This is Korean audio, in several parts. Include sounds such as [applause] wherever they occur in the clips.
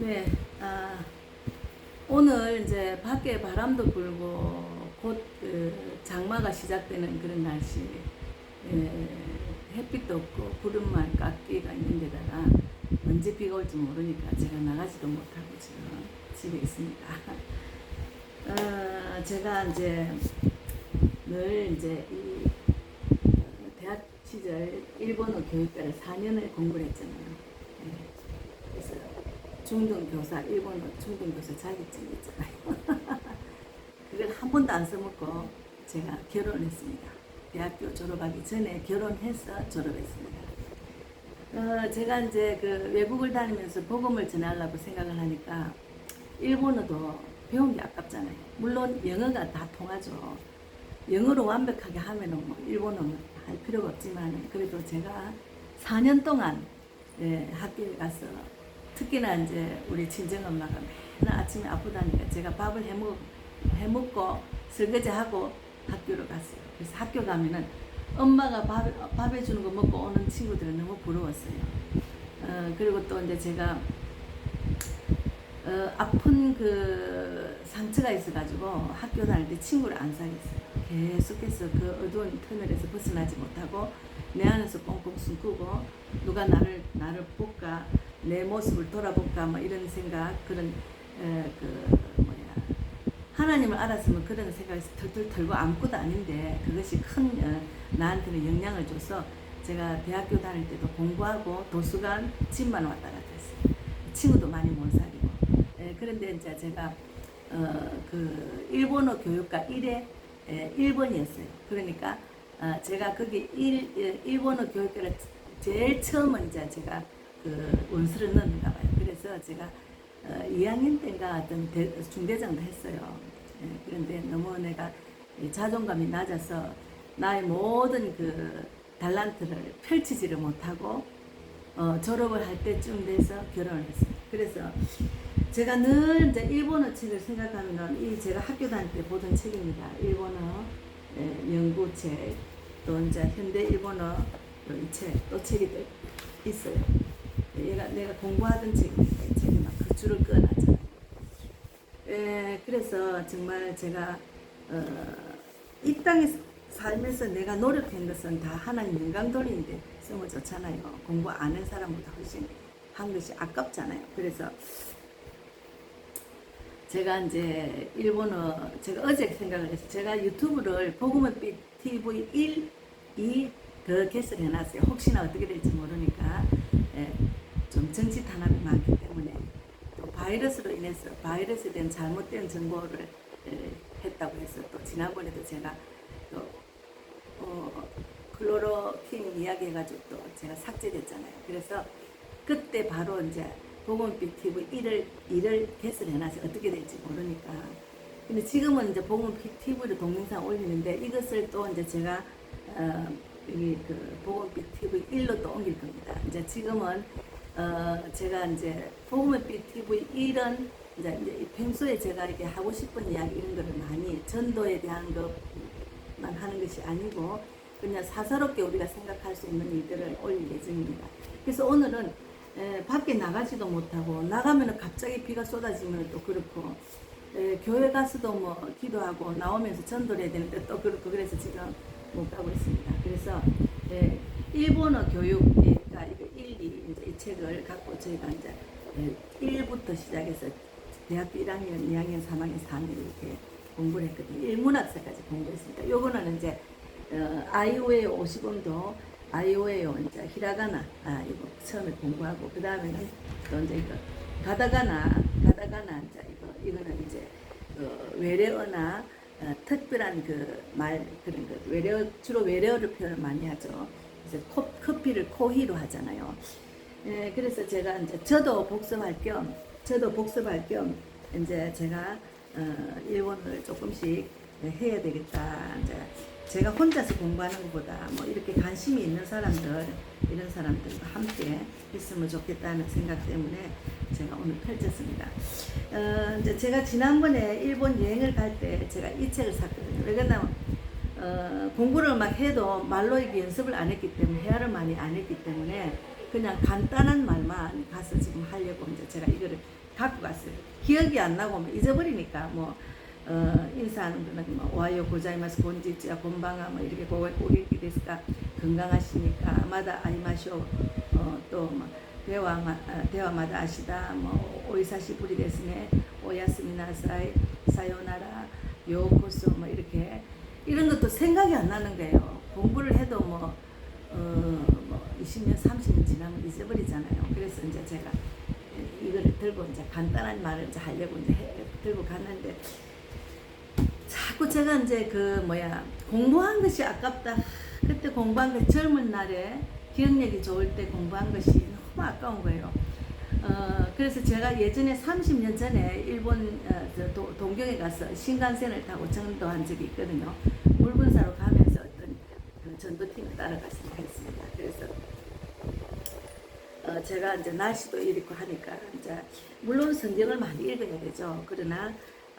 네, 아, 오늘 이제 밖에 바람도 불고 곧 그 장마가 시작되는 그런 날씨, 예, 햇빛도 없고 구름만 깎기가 있는데다가 언제 비가 올지 모르니까 제가 나가지도 못하고 지금 집에 있습니다. 어, 제가 이제 늘 이제 이 어, 대학 시절 일본어 교육과를 4년을 공부를 했잖아요. 예, 그래서 중등 교사, 일본어 중등 교사 자격증 있잖아요. [laughs] 그걸 한 번도 안 써먹고 제가 결혼했습니다. 대학교 졸업하기 전에 결혼해서 졸업했습니다. 어, 제가 이제 그 외국을 다니면서 복음을 전하려고 생각을 하니까 일본어도 배운 게 아깝잖아요. 물론 영어가 다 통하죠. 영어로 완벽하게 하면은 뭐 일본어는 할 필요가 없지만 그래도 제가 4년 동안 예, 학교에 가서 특히나 이제 우리 친정 엄마가 맨날 아침에 아프다니까 제가 밥을 해먹 해먹고 설거지하고 학교로 갔어요. 그래서 학교 가면은 엄마가 밥, 밥 해주는 거 먹고 오는 친구들은 너무 부러웠어요. 어, 그리고 또 이제 제가 어, 아픈 그 상처가 있어가지고 학교 다닐 때 친구를 안 사귀었어요. 계속해서 그 어두운 터널에서 벗어나지 못하고 내 안에서 꽁꽁 숨고 누가 나를 나를 볼까 내 모습을 돌아볼까 뭐 이런 생각 그런 에, 그 뭐야 하나님을 알았으면 그런 생각이 털털 털고 아무것도 아닌데 그것이 큰 어, 나한테는 영향을 줘서 제가 대학교 다닐 때도 공부하고 도서관 집만 왔다 갔다 했어요. 친구도 많이 못 사귀고 에, 그런데 이제 제가 어, 그 일본어 교육과 1회 에, 1번이었어요. 그러니까 어, 제가 거기 일, 예, 일본어 교육과를 제일 처음은 이제 제가 그 원서를 넣는가 봐요. 그래서 제가 어, 2학년 때인가 어떤 대, 중대장도 했어요. 예, 그런데 너무 내가 이 자존감이 낮아서 나의 모든 그 달란트를 펼치지를 못하고 어, 졸업을 할 때쯤 돼서 결혼을 했어요. 그래서 제가 늘 이제 일본어 책을 생각하면은 이 제가 학교 다닐 때 보던 책입니다. 일본어 예, 연구책 또 이제 현대 일본어 이 책, 또 책이 또 있어요. 얘가 내가 공부하던 이 책이 막 그 줄을 끊어놨잖아요. 예, 그래서 정말 제가 어, 이 땅에 살면서 내가 노력한 것은 다 하나님 영광 돌리는데 쓰면 좋잖아요. 공부 안 한 사람보다 훨씬 한 것이 아깝잖아요. 그래서 제가 이제 일본어 제가 어제 생각을 했어요. 제가 유튜브를 복음의 빛 TV 1, 2 더 개설해 놨어요. 혹시나 어떻게 될지 모르니까 정치 탄압이 많기 때문에 또 바이러스로 인해서 바이러스에 대한 잘못된 정보를 예, 했다고 해서 또 지난번에도 제가 또 어, 클로로킨 이야기 해가지고 또 제가 삭제됐잖아요. 그래서 그때 바로 이제 보건빛 TV 1을, 1을 개설해놔서 어떻게 될지 모르니까. 근데 지금은 이제 보건빛 TV로 동영상 올리는데 이것을 또 이제 제가, 어, 여기 그 보건빛 TV 1로 또 옮길 겁니다. 이제 지금은, 어, 제가 이제 보건빛 TV 1은 이제, 이제 평소에 제가 이렇게 하고 싶은 이야기 이런 거를 많이 전도에 대한 것만 하는 것이 아니고 그냥 사사롭게 우리가 생각할 수 있는 일들을 올릴 예정입니다. 그래서 오늘은 에, 밖에 나가지도 못하고 나가면 갑자기 비가 쏟아지면 또 그렇고 에, 교회 가서도 뭐 기도하고 나오면서 전도를 해야 되는데 또 그렇고 그래서 지금 못 가고 있습니다. 그래서 에, 일본어 교육가 이거 1, 2 이제 이 책을 갖고 저희가 이제 에, 1부터 시작해서 대학교 1학년, 2학년, 3학년, 4학년 이렇게 공부를 했거든요. 일문학사까지 공부했습니다. 요거는 이제 어, 아이오에 50원도 아이오에요 이제 히라가나 아 이거 처음에 공부하고 그 다음에는 또 이제 이거 가다가나 가다가나 이제 이거 이거는 이제 어, 외래어나 어, 특별한 그 말 그런 거 외래어 주로 외래어를 표현을 많이 하죠. 그래서 코, 커피를 코히로 하잖아요. 예, 그래서 제가 이제 저도 복습할 겸 저도 복습할 겸 이제 제가 어, 일본어를 조금씩 해야 되겠다. 이제 제가 혼자서 공부하는 것보다 뭐 이렇게 관심이 있는 사람들 이런 사람들과 함께 있으면 좋겠다는 생각 때문에 제가 오늘 펼쳤습니다. 어, 이제 제가 지난번에 일본 여행을 갈 때 제가 이 책을 샀거든요. 왜 그러냐면 어, 공부를 막 해도 말로 이게 연습을 안 했기 때문에 헤아를 많이 안 했기 때문에 그냥 간단한 말만 가서 지금 하려고 이제 제가 이거를 갖고 갔어요. 기억이 안 나고 뭐 잊어버리니까 뭐 어, 인사하는 거는 뭐 와요 고자이마스 곤지찌야 곤방아 뭐 이렇게 고고객이 됐을까 건강하시니까 마다 아이마쇼 어, 또뭐 대화마 아, 대화마다 아시다 뭐 오이사시 부리 데스네 오야스미나사이 사요나라 요코소 뭐 이렇게 이런 것도 생각이 안 나는 거예요. 공부를 해도 뭐, 어, 뭐 20년, 30년 지나면 잊어버리잖아요. 그래서 이제 제가 이거를 들고 이제 간단한 말을 이제 하려고 이제 해- 들고 갔는데 자꾸 제가 이제 그 뭐야 공부한 것이 아깝다. 그때 공부한 것 젊은 날에 기억력이 좋을 때 공부한 것이 너무 아까운 거예요. 어, 그래서 제가 예전에 30년 전에 일본 어, 저 도, 동경에 가서 신간센을 타고 전도한 적이 있거든요. 물건사로 가면서 어떤 그 전도팀을 따라가서 했습니다. 어, 제가 이제 날씨도 이렇고 하니까 이제 물론 성경을 많이 읽어야 되죠. 그러나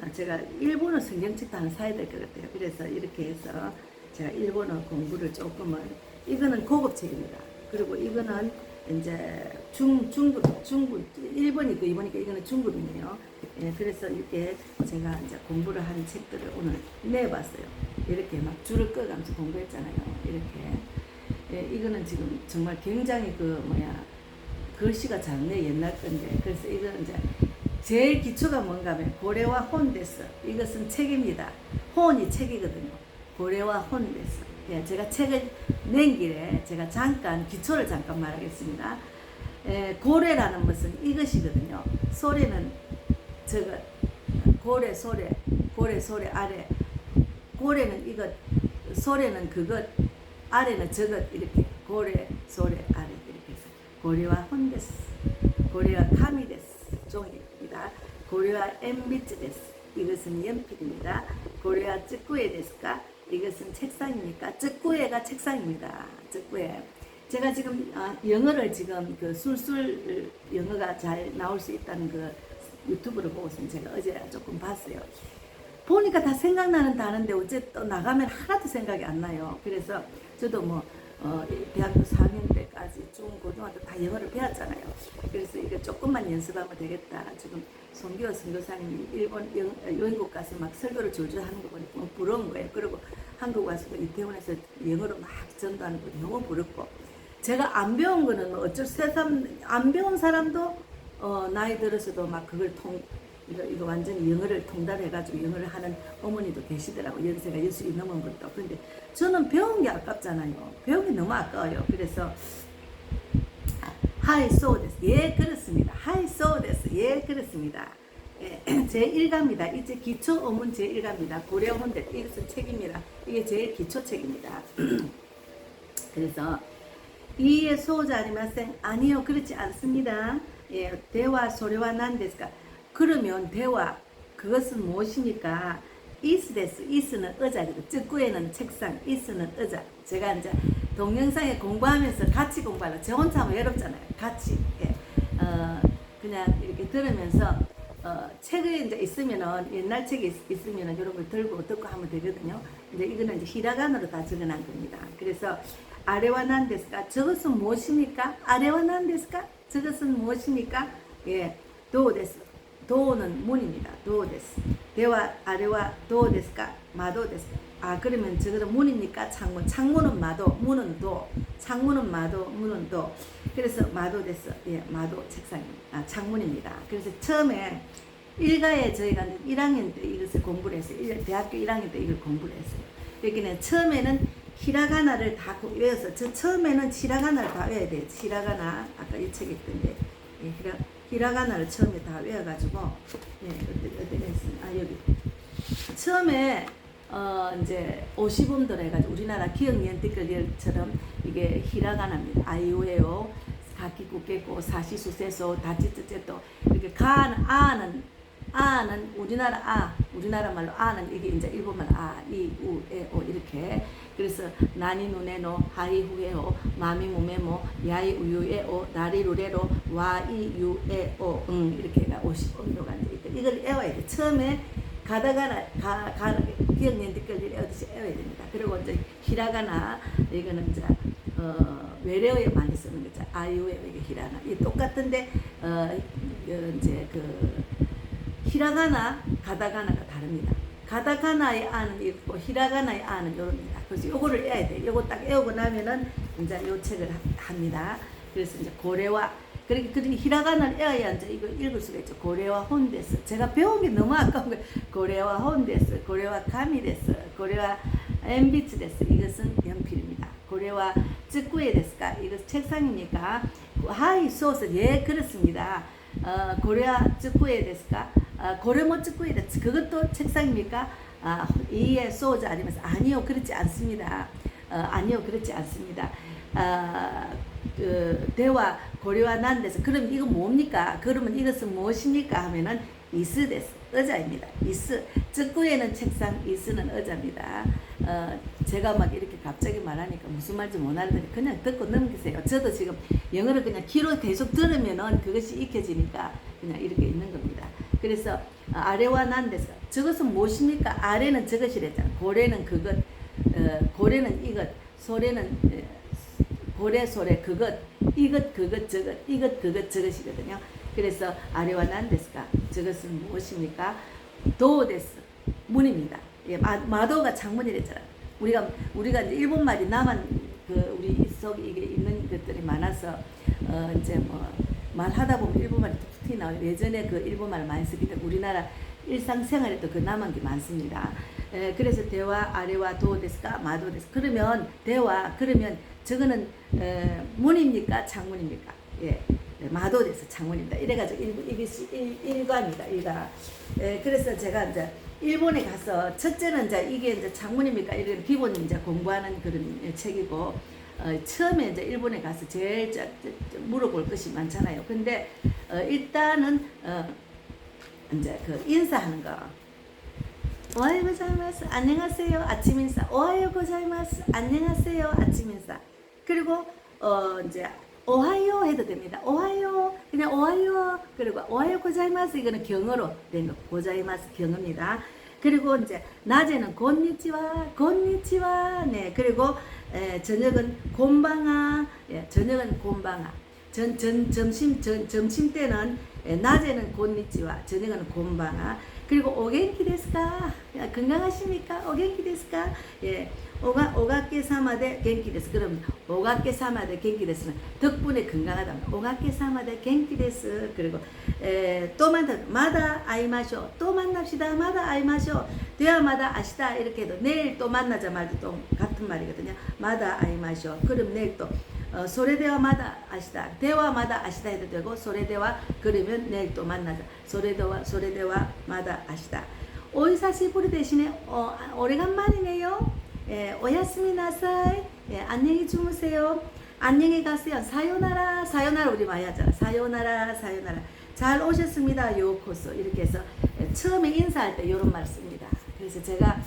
아, 제가 일본어 성경책도 하나 사야 될 것 같아요. 그래서 이렇게 해서 제가 일본어 공부를 조금은 이거는 고급책입니다. 그리고 이거는 이제 중 중급 중급 일본 있고 일본 있고 이거는 중급이네요. 예, 그래서 이렇게 제가 이제 공부를 한 책들을 오늘 내봤어요. 이렇게 막 줄을 꺼가면서 공부했잖아요. 이렇게 예, 이거는 지금 정말 굉장히 그 뭐야 글씨가 작네 옛날 건데 그래서 이거는 이제 제일 기초가 뭔가 하면 고래와 혼데스 이것은 책입니다. 혼이 책이거든요. 고래와 혼데스 예, 제가 책을 낸 길에 제가 잠깐 기초를 잠깐 말하겠습니다. 에, 고래라는 것은 이것이거든요. 소래는 저것 고래 소래 고래 소래 아래 고래는 이것 소래는 그것 아래는 저것 이렇게 고래 소래 고래와 혼데스 고래와 카미데스 종입니다. 고래와 엠비츠 데스 이것은 연필입니다. 고래와 쯔꾸에 데스까 이것은 책상입니까? 쯔꾸에가 책상입니다. 쯔꾸에 제가 지금 아, 영어를 지금 그 술술 영어가 잘 나올 수 있다는 그 유튜브를 보고서 제가 어제 조금 봤어요. 보니까 다 생각나는 단어인데 어째 또 나가면 하나도 생각이 안 나요. 그래서 저도 뭐 어, 대학교 4학년 때까지 중 고등학교 다 영어를 배웠잖아요. 그래서 이거 조금만 연습하면 되겠다. 지금 송기호 선교사님이 일본 영, 어, 여행국 가서 막 설교를 줄줄 하는 거 보니까 부러운 거예요. 그리고 한국 와서도 이태원에서 영어로 막 전도하는 거 너무 부럽고 제가 안 배운 거는 뭐 어쩔 수 없이 안 배운 사람도 어, 나이 들어서도 막 그걸 통 이거, 이거 완전히 영어를 통달해가지고 영어를 하는 어머니도 계시더라고 연세가 예수이 넘은 것도 근데 저는 배운 게 아깝잖아요 배운 게 너무 아까워요 그래서 하이 소데스 예 그렇습니다 하이 소데스 예 그렇습니다 예, [clears throat] 제 1가입니다 이제 기초 어문 제 1가입니다 고려 혼대 이것은 책입니다 이게 제일 기초 책입니다 [clears throat] 그래서 이의 소자 아니마생 아니요 그렇지 않습니다. 예, 대화 소리와 난데스까 그러면 대화 그것은 무엇입니까? 이스데스 이스는 의자거든. 즉구에는 책상, 이스는 의자. 제가 이제 동영상에 공부하면서 같이 공부하려 저 혼자 하면 외롭잖아요. 같이 예. 어, 그냥 이렇게 들으면서 어, 책이 이제 있으면은 옛날 책이 있, 있으면은 이런 걸 들고 듣고 하면 되거든요. 이제 이거는 이제 히라가나로 다 적어놓은 겁니다. 그래서 아래와 난데스까 저것은 무엇입니까? 아래와 난데스까 저것은 무엇입니까? 예, 도데스. 도는 문입니다. 도 데스. 대와 아래와 도 데스까 마도 데스. 아 그러면 저거는 문입니까? 창문. 창문은 마도, 문은 도. 창문은 마도, 문은 도. 그래서 마도 데스. 예, 마도 책상입니다. 아, 창문입니다. 그래서 처음에 일가에 저희가 1학년 때 이것을 공부를 했어요. 일- 대학교 1학년 때 이걸 공부를 했어요. 여기는 처음에는 히라가나를 다 고- 외워서 저 처음에는 히라가나를 다 외워야 돼요. 히라가나 아까 이 책에 있던데 예, 히라, 히라가나를 처음에 다 외워가지고 예, 어디 어디 했습니다. 아 여기 처음에 어 이제 50음들 해가지고 우리나라 기억니은 댓글처럼 이게 히라가나입니다. 아이오에오 가키쿠케고 사시수세소 다치츠제또 이렇게 가는 아는 아는 우리나라 아 우리나라 말로 아는 이게 이제 일본말 아 이 우 에 오 이렇게 그래서 나니 누네노 하이 후에오 마미 무메모 야이 우유에오 나리 루레로 와이 유에오 응 이렇게 가 50음도가 이제 있다. 이걸 외워야 돼 처음에 가다가나 가, 가 기억년 댓글을 외우듯이 외워야 됩니다. 그리고 이제 히라가나 이거는 이제 어, 외래어에 많이 쓰는 거죠. 아이오에 이게 히라나 이 똑같은데 어, 어, 이제 그 히라가나, 가다가나가 다릅니다. 가다가나의 아는 있고 히라가나의 아는 요럽니다. 그래서 요거를 외야 돼. 요거 딱 외우고 나면은 이제 요 책을 하- 합니다. 그래서 이제 고래와 그렇게 그렇게 히라가나를 외워야 이제 이거 읽을 수가 있죠. 고래와 혼데스. 제가 배운 게 너무 아까운 거예요. 고래와 혼데스, 고래와 가미데스, 고래와 엠비츠 데스. 이것은 연필입니다. 고래와 쯔꾸에 데스까? 이거 책상입니까? 하이 소스 예 그렇습니다. 어, 고래와 쯔꾸에 데스까? 아, 고래모 쯔꾸에 데스. 그것도 책상입니까? 아, 이에 소자 아니면서 아니요 그렇지 않습니다. 어, 아니요 그렇지 않습니다. 아, 그 대화 고려와 난데서 그럼 이거 뭡니까? 그러면 이것은 무엇입니까? 하면은 이스 데스 의자입니다. 이스 즉구에는 책상, 이스는 의자입니다. 어, 제가 막 이렇게 갑자기 말하니까 무슨 말인지 못 알아듣니 그냥 듣고 넘기세요. 저도 지금 영어를 그냥 귀로 계속 들으면은 그것이 익혀지니까 그냥 이렇게 있는 겁니다. 그래서 어, 아래와 난데서 저것은 무엇입니까? 아래는 저것이랬잖아. 고래는 그것, 어, 고래는 이것, 소래는 에, 고래 소래 그것 이것 그것 저것 이것 그것 저것이거든요. 그래서 아래와 난데스가 저것은 무엇입니까? 도데스 문입니다. 예, 마, 마도가 창문이랬잖아요. 우리가 우리가 이제 일본 말이 남한 그 우리 속에 이게 있는 것들이 많아서 어 이제 뭐 말하다 보면 일본 말이 툭툭 나와요. 예전에 그 일본 말을 많이 쓰기 때문에 우리나라 일상생활에도 그 남한 게 많습니다. 에, 그래서 대화 아래와 도 데스까 마도 데스 그러면 대화 그러면 저거는 에, 문입니까 창문입니까? 예. 네, 마도 데스 창문입니다. 이래가지고 일, 이것이 일, 일과입니다. 일과. 에, 그래서 제가 이제 일본에 가서 첫째는 이제 이게 이제 창문입니까? 이런 기본 이제 공부하는 그런 책이고 어, 처음에 이제 일본에 가서 제일 저 물어볼 것이 많잖아요. 근데 어, 일단은 어, 이제 그 인사하는 거. 오하요 고자이마스 안녕하세요. 아침 인사. 오하요 고자이마스 안녕하세요. 아침 인사. 그리고 어 이제 오하요 해도 됩니다. 오하요. 그냥 오하요. 그리고 오하요 고자이마스 이거는 경어로 된 거. 고자이마스 경어입니다 그리고 이제 낮에는 곤니치와 곤니치와 네 그리고 에, 저녁은 곤방아 예, 저녁은 곤방아 전, 전, 점심, 전, 점심 때는 에, 낮에는 곤니치와 저녁은 곤방아 그리고 오겐키 데스까? 야, 건강하십니까? 오겐키 데스까? 예. 오가 오가케 사마데 겐키 데스. 그럼 오가케 사마데 겐키 데스는 덕분에 건강하다. 오가케 사마데 겐키 데스. 그리고 에, 또 만나 마다 아이마쇼. 또 만납시다. 마다 아이마쇼. 대화마다 아시다 이렇게 해도 내일 또 만나자 말도 또 같은 말이거든요. 마다 아이마쇼. 그럼 내일 또 어, 소래대화마다 아시다. 대화마다 아시다 해도 되고 소래대화 그러면 내일 또 만나자. 소래대화 소래대화마다 아시다. 오이사시부리 대신에 어, 오래간만이네요. 예, 오야스미 나사이. 예, 안녕히 주무세요. 안녕히 가세요. 사요나라 사요나라 우리 많이 하잖아. 사요나라 사요나라. 잘 오셨습니다. 요 코스 이렇게 해서 예, 처음에 인사할 때 이런 말 씁니다. 그래서 제가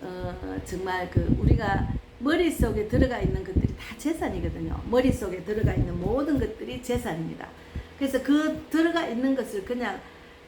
어, 정말 그 우리가 머릿속에 들어가 있는 것들이 다 재산이거든요. 머릿속에 들어가 있는 모든 것들이 재산입니다. 그래서 그 들어가 있는 것을 그냥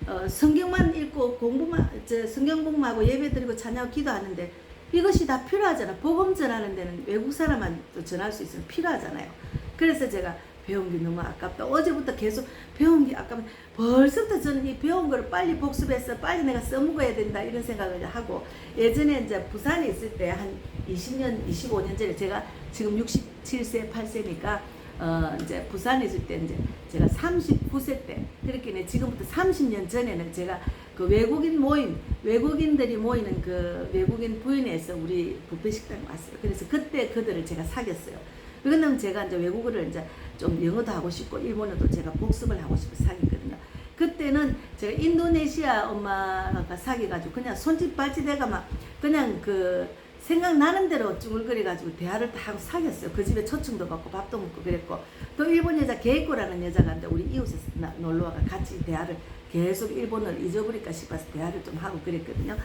어, 성경만 읽고 공부만 저 성경 공부하고 예배 드리고 찬양하고 기도하는데 이것이 다 필요하잖아. 복음 전하는 데는 외국 사람한테 전할 수 있으면 필요하잖아요. 그래서 제가 배운 게 너무 아깝다. 어제부터 계속 배운 게 아까면 벌써부터 저는 이 배운 걸 빨리 복습해서 빨리 내가 써먹어야 된다 이런 생각을 하고 예전에 이제 부산에 있을 때 한 20년, 25년 전에 제가 지금 67세, 8세니까 어 이제 부산에 있을 때 이제 제가 39세 때 그렇게 네 지금부터 30년 전에는 제가 그 외국인 모임 외국인들이 모이는 그 외국인 부인에서 우리 뷔페 식당에 왔어요. 그래서 그때 그들을 제가 사귀었어요. 그러면 제가 이제 외국어를 이제 좀 영어도 하고 싶고 일본어도 제가 복습을 하고 싶어 사귀거든요. 그때는 제가 인도네시아 엄마가 사귀가지고 그냥 손짓 발짓해가 막 그냥 그 생각나는 대로 쭈글거려가지고 대화를 다 하고 사귀었어요. 그 집에 초청도 받고 밥도 먹고 그랬고 또 일본 여자 게이코라는 여자가 있는데 우리 이웃에서 나- 놀러와가 같이 대화를 계속 일본어를 잊어버릴까 싶어서 대화를 좀 하고 그랬거든요.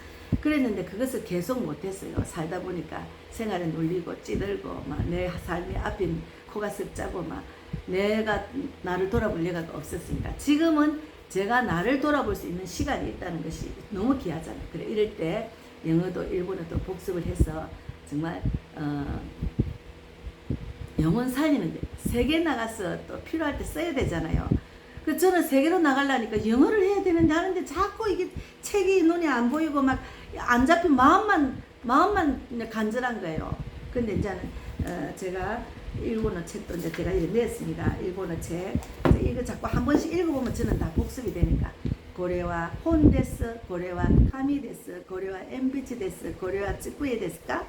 그랬는데 그것을 계속 못했어요. 살다 보니까 생활에 눌리고 찌들고 막 내 삶이 앞인 코가 쓱 짜고 막 내가 나를 돌아볼 여가가 없었으니까 지금은 제가 나를 돌아볼 수 있는 시간이 있다는 것이 너무 귀하잖아요. 그래 이럴 때 영어도 일본어도 복습을 해서 정말 어, 영혼 살리는데 세계 나가서 또 필요할 때 써야 되잖아요. 그 저는 세계로 나가려니까 영어를 해야 되는데 하는데 자꾸 이게 책이 눈에 안 보이고 막 안 잡힌 마음만 마음만 간절한 거예요. 근데 이제는 어, 제가 일본어 책도 이제 제가 냈습니다. 일본어 책 이거 자꾸 한 번씩 읽어보면 저는 다 복습이 되니까 고래와 혼 데스, 고래와 카미 데스, 고래와 엠비치 데스, 고래와 찌꾸이 데스까?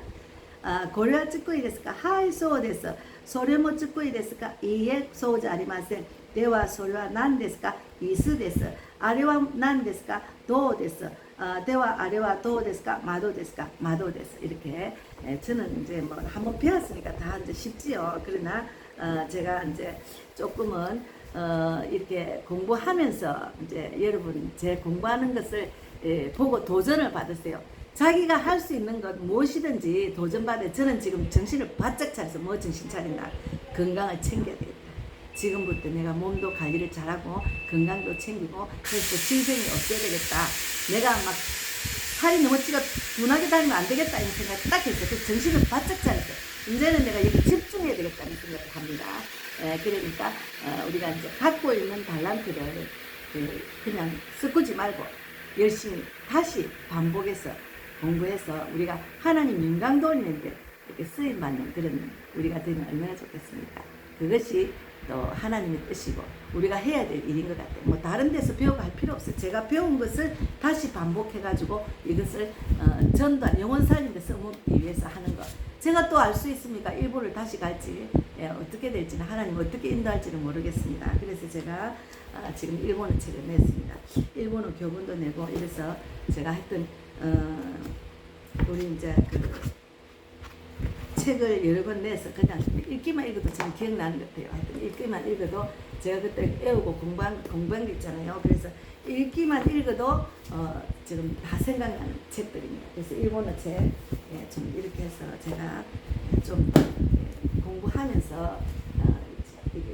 あこれはちっこいですかはいそうですそれもちっこいですかいいえそうじゃありませんではそれは何ですか椅子ですあれは何ですかどうですあではあれはどうですか窓ですか窓です이렇게 에, 저는 이제 뭐 한번 배웠으니까 다 이제 쉽지요 그러나 어, 제가 이제 조금은 어, 이렇게 공부하면서 이제 여러분 제 공부하는 것을 예, 보고 도전을 받으세요. 자기가 할 수 있는 것 무엇이든지 도전받아 저는 지금 정신을 바짝 차려서 뭐 정신 차린다. 건강을 챙겨야 되겠다. 지금부터 내가 몸도 관리를 잘하고 건강도 챙기고 그래서 질병이 없어야 되겠다. 내가 막 살이 너무 찌가 둔하게 다니면 안 되겠다 이런 생각을 딱 했어요. 그 정신을 바짝 차렸어요. 이제는 내가 여기 집중해야 되겠다는 생각을 합니다. 에, 그러니까 어, 우리가 이제 갖고 있는 달란트를 그, 그냥 섞지 말고 열심히 다시 반복해서 공부해서 우리가 하나님 영광 돌리는데 이렇게 쓰임 받는 그런 우리가 되면 얼마나 좋겠습니까? 그것이 또 하나님의 뜻이고 우리가 해야 될 일인 것 같아요. 뭐 다른 데서 배우고 할 필요 없어요. 제가 배운 것을 다시 반복해가지고 이것을 어, 전달 영혼 데 써먹기 위해서 하는 것. 제가 또 알 수 있습니까? 일본을 다시 갈지 예, 어떻게 될지는 하나님 어떻게 인도할지는 모르겠습니다. 그래서 제가 아, 지금 일본어 책을 냈습니다. 일본어 교본도 내고 이래서 제가 했던 어, 우리 이제 그 책을 여러 권 내서 그냥 읽기만 읽어도 저는 기억나는 것 같아요. 하여튼 읽기만 읽어도 제가 그때 애우고 공부한, 공부한 게 있잖아요. 그래서 읽기만 읽어도 어, 지금 다 생각나는 책들입니다. 그래서 일본어 책, 예, 좀 이렇게 해서 제가 좀 예, 공부하면서 어. [laughs]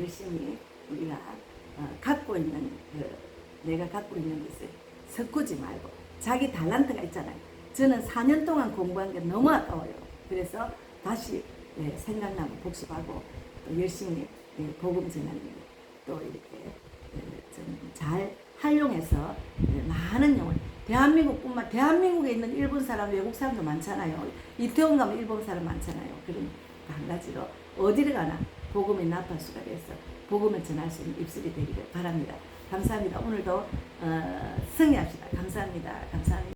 열심히 우리가 어, 갖고 있는 그 내가 갖고 있는 것을 섞지 말고 자기 달란트가 있잖아요. 저는 4년 동안 공부한 게 너무 아까워요. 그래서 다시 예, 생각나면 복습하고 또 열심히 예, 복음 전하는 또 이렇게 예, 좀잘 활용해서 예, 많은 영혼 대한민국뿐만 대한민국에 있는 일본 사람 외국 사람도 많잖아요. 이태원 가면 일본 사람 많잖아요. 그러니까 한 가지로 어디를 가나 복음의 나팔수가 돼서 복음을 전할 수 있는 입술이 되기를 바랍니다. 감사합니다. 오늘도 어, 승리합시다. 감사합니다. 감사합니다.